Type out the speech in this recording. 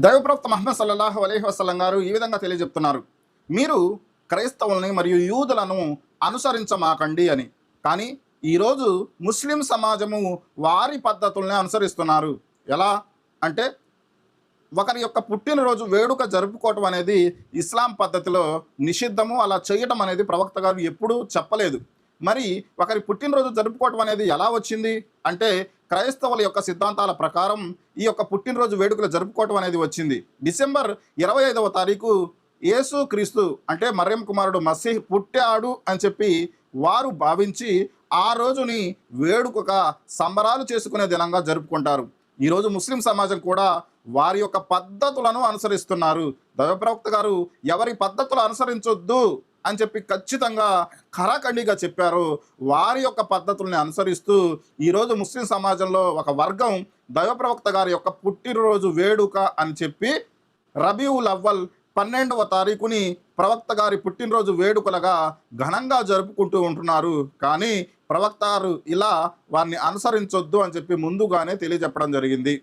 దైవప్రవక్త మహమ్మద్ సల్లాహు అలహి వసలం గారు ఈ విధంగా తెలియజెప్తున్నారు. మీరు క్రైస్తవుల్ని మరియు యూదులను అనుసరించమాకండి అని. కానీ ఈరోజు ముస్లిం సమాజము వారి పద్ధతుల్ని అనుసరిస్తున్నారు. ఎలా? అంటే ఒకరి యొక్క పుట్టినరోజు వేడుక జరుపుకోవటం అనేది ఇస్లాం పద్ధతిలో నిషిద్ధము అలా చేయటం అనేది ప్రవక్త గారు ఎప్పుడూ చెప్పలేదు. మరి ఒకరి పుట్టినరోజు జరుపుకోవటం అనేది ఎలా వచ్చింది? అంటే క్రైస్తవుల యొక్క సిద్ధాంతాల ప్రకారం ఈ యొక్క పుట్టినరోజు వేడుకలు జరుపుకోవటం అనేది వచ్చింది. డిసెంబర్ ఇరవై ఐదవ తారీఖు యేసు క్రీస్తు అంటే మర్యం కుమారుడు మసీహ్ పుట్టాడు అని చెప్పి వారు భావించి ఆ రోజుని వేడుకగా సంబరాలు చేసుకునే దినంగా జరుపుకుంటారు. ఈరోజు ముస్లిం సమాజం కూడా వారి యొక్క పద్ధతులను అనుసరిస్తున్నారు. దైవప్రవక్త గారు ఎవరి పద్ధతులు అనుసరించొద్దు? అని చెప్పి ఖచ్చితంగా ఖరాఖండిగా చెప్పారు. వారి యొక్క పద్ధతుల్ని అనుసరిస్తూ ఈరోజు ముస్లిం సమాజంలో ఒక వర్గం దైవప్రవక్త గారి యొక్క పుట్టినరోజు వేడుక అని చెప్పి రబీవుల్ అవ్వల్ పన్నెండవ తారీఖుని ప్రవక్త గారి పుట్టినరోజు వేడుకలుగా ఘనంగా జరుపుకుంటూ ఉంటున్నారు. కానీ ప్రవక్త గారు ఇలా వారిని అనుసరించొద్దు అని చెప్పి ముందుగానే తెలియజెప్పడం జరిగింది.